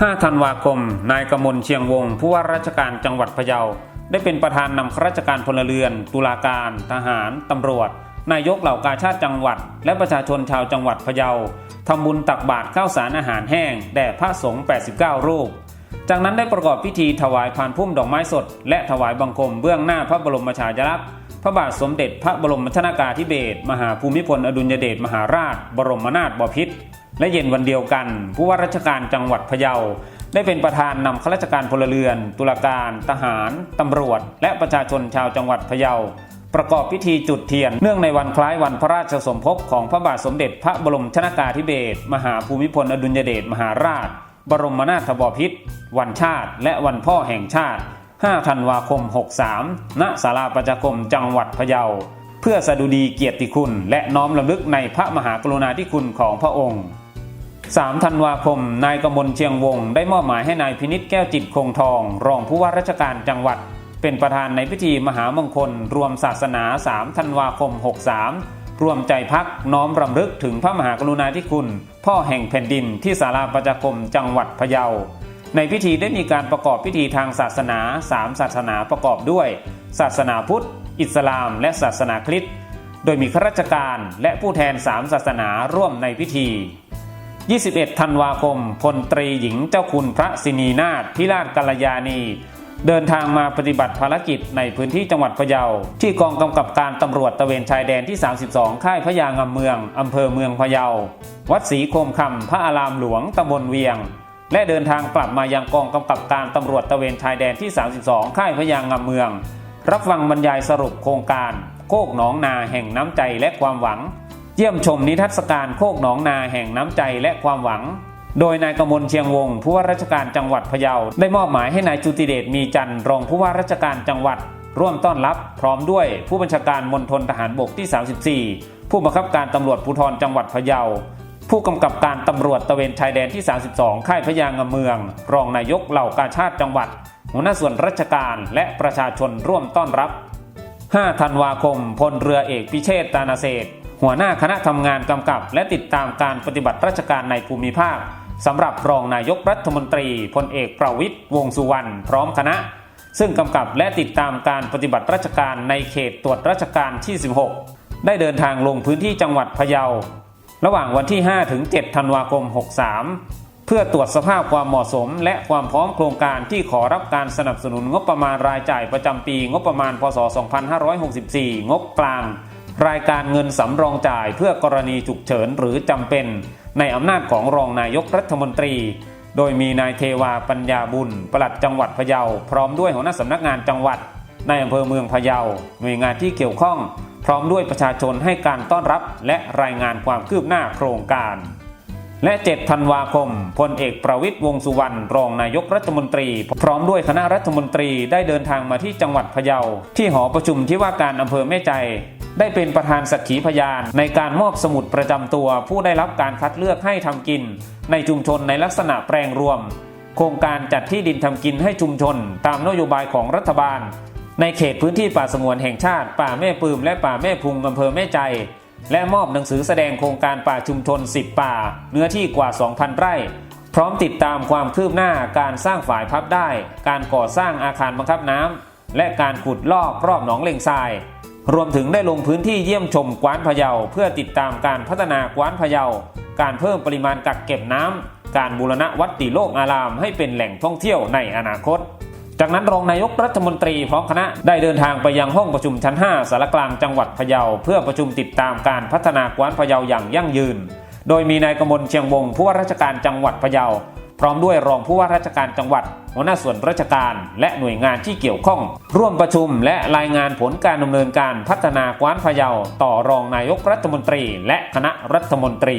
5 ธันวาคม นายกมลเชียงวง ผู้ว่าราชการจังหวัดพะเยา ได้เป็นประธานนำข้าราชการพลเรือน ตุลาการ ทหาร ตำรวจ นายกเหล่ากาชาติจังหวัด และประชาชนชาวจังหวัดพะเยาทำบุญตักบาตรข้าวสารอาหารแห้ง แด่พระสงฆ์ 89 รูป จากนั้นได้ประกอบพิธีถวายพานพุ่มดอกไม้สด และถวายบังคมเบื้องหน้าพระบรมฉายาลักษณ์ พระบาทสมเด็จพระบรมชนากาธิเบศร มหาภูมิพลอดุลยเดชมหาราช บรมนาถบพิตร และเย็นวันเดียวกัน ผู้ว่าราชการจังหวัดพะเยา ได้เป็นประธานนำข้าราชการพลเรือน ตุลาการ ทหารตำรวจ และประชาชนชาวจังหวัดพะเยา ประกอบพิธีจุดเทียน เนื่องในวันคล้ายวันพระราชสมภพของพระบาทสมเด็จพระบรมชนากาธิเบศรมหาภูมิพลอดุลยเดชมหาราช บรมนาถบพิตรวันชาติ และวันพ่อแห่งชาติ 5 ธันวาคม 63 ณ ศาลาประชาคมจังหวัดพะเยาเพื่อสดุดีเกียรติคุณ และน้อมรำลึกในพระมหากรุณาธิคุณของพระองค์ 3 ธันวาคม นายกมลเชียงวง ได้มอบหมายให้นายพินิษแก้วจิตคงทอง รองผู้ว่าราชการจังหวัด เป็นประธานในพิธีมหามงคล รวมศาสนา 3 ธันวาคม 63 รวมใจพักน้อมรำลึกถึงพระมหากรุณาธิคุณ พ่อแห่งแผ่นดินที่ศาลาประชาคมจังหวัดพะเยา ในพิธีได้มีการประกอบพิธีทางศาสนา 3 ศาสนาประกอบด้วย ศาสนาพุทธ อิสลาม และศาสนาคริสต์ โดยมีข้าราชการและผู้แทน 3 ศาสนาร่วมในพิธี 21 ธันวาคม พลตรีหญิงเจ้าคุณพระสินีนาถพิราชกัลยาณี เดินทางมาปฏิบัติภารกิจในพื้นที่จังหวัดพะเยา ที่กองกำกับการตำรวจตะเวนชายแดนที่ 32 ค่ายพะยางำเมืองอำเภอเมืองพะเยา วัดศรีโคมคำพระอารามหลวงตำบลเวียง และเดินทางกลับมายังกองกำกับการตำรวจตะเวนชายแดนที่ 32 ค่ายพะยางำเมือง รับฟังบรรยายสรุปโครงการ โคกหนองนาแห่งน้ำใจและความหวัง เยี่ยมชมนิทรรศการโคกหนองนาแห่งน้ำใจและความหวัง โดยนายกมลเชียงวงศ์ผู้ว่าราชการจังหวัดพะเยา ได้มอบหมายให้นายจุติเดชมีจันทร์รองผู้ว่าราชการจังหวัด ร่วมต้อนรับ พร้อมด้วยผู้บัญชาการมณฑลทหารบกที่ 34 ผู้บังคับการตำรวจภูธรจังหวัดพะเยา ผู้กำกับการตำรวจตะเวนชายแดนที่ 32 ค่ายพะยางเมือง รองนายกเหล่ากาชาติจังหวัด หัวหน้าส่วนราชการและประชาชนร่วมต้อนรับ 5 ธันวาคมพลเรือเอกพิเชษตานาเศษ หัวหน้าคณะทำงานกำกับ และติดตามการปฏิบัติราชการในภูมิภาคสำหรับรองนายกรัฐมนตรีพลเอกประวิตยวงสุวรรณพร้อมคณะ ซึ่งกำกับและติดตามการปฏิบัติราชการในเขตตรวจราชการที่ 16 ได้เดินทางลงพื้นที่จังหวัดพะเยา ระหว่างวันที่ 5 ถึง 7 ธันวาคม 63 เพื่อตรวจสภาพความเหมาะสม และความพร้อมโครงการที่ขอรับการสนับสนุนงบประมาณรายจ่ายประจำปี งบประมาณพศ 2564 งบกลาง รายการเงินสำรองจ่ายเพื่อกรณีฉุกเฉินหรือจำเป็น ในอำนาจของรองนายกรัฐมนตรี โดยมีนายเทวาปัญญาบุญ ปลัดจังหวัดพะเยา พร้อมด้วยหัวหน้าสำนักงานจังหวัด ในอำเภอเมืองพะเยา หน่วยงานที่เกี่ยวข้อง พร้อมด้วยประชาชนให้การต้อนรับ และรายงานความคืบหน้าโครงการและ 7 ธันวาคม พลเอกประวิตยวงสุวรรณ รองนายกรัฐมนตรี พร้อมด้วยคณะรัฐมนตรีได้เดินทางมาที่จังหวัดพะเยา ที่หอประชุมที่ว่าการอำเภอแม่ใจ ได้เป็นประธานสักขีพยาน ในการมอบสมุดประจำตัว ผู้ได้รับการคัดเลือกให้ทำกิน ในชุมชนในลักษณะแปลงรวม โครงการจัดที่ดินทำกินให้ชุมชน ตามนโยบายของรัฐบาล ในเขตพื้นที่ป่าสงวนแห่งชาติ ป่าแม่ปืมและป่าแม่พุงอำเภอแม่ใจ และมอบหนังสือแสดงโครงการป่าชุมชน 10 ป่า เนื้อที่กว่า 2,000 ไร่พร้อมติดตามความคืบหน้าการสร้างฝายพับได้ การก่อสร้างอาคารบังคับน้ำและการขุดลอกรอบหนองเลงทราย รวมถึงได้ลงพื้นที่เยี่ยมชมกว้านพะเยาเพื่อติดตามการพัฒนากว้านพะเยา การเพิ่มปริมาณกักเก็บน้ำ การบูรณะวัดติโลกอาราม ให้เป็นแหล่งท่องเที่ยวในอนาคต จากนั้นรองนายกรัฐมนตรีพร้อมคณะได้เดินทางไปยังห้องประชุมชั้น 5สารกลางจังหวัดพะเยา เพื่อประชุมติดตามการพัฒนากว้านพะเยาอย่างยั่งยืน โดยมีนายกมลเชียงวงผู้ว่าราชการจังหวัดพะเยา พร้อมด้วยรองผู้ว่าราชการจังหวัด หัวหน้าส่วนราชการ และหน่วยงานที่เกี่ยวข้อง ร่วมประชุมและรายงานผลการดำเนินการพัฒนากว้านพะเยา ต่อรองนายกรัฐมนตรี และคณะรัฐมนตรี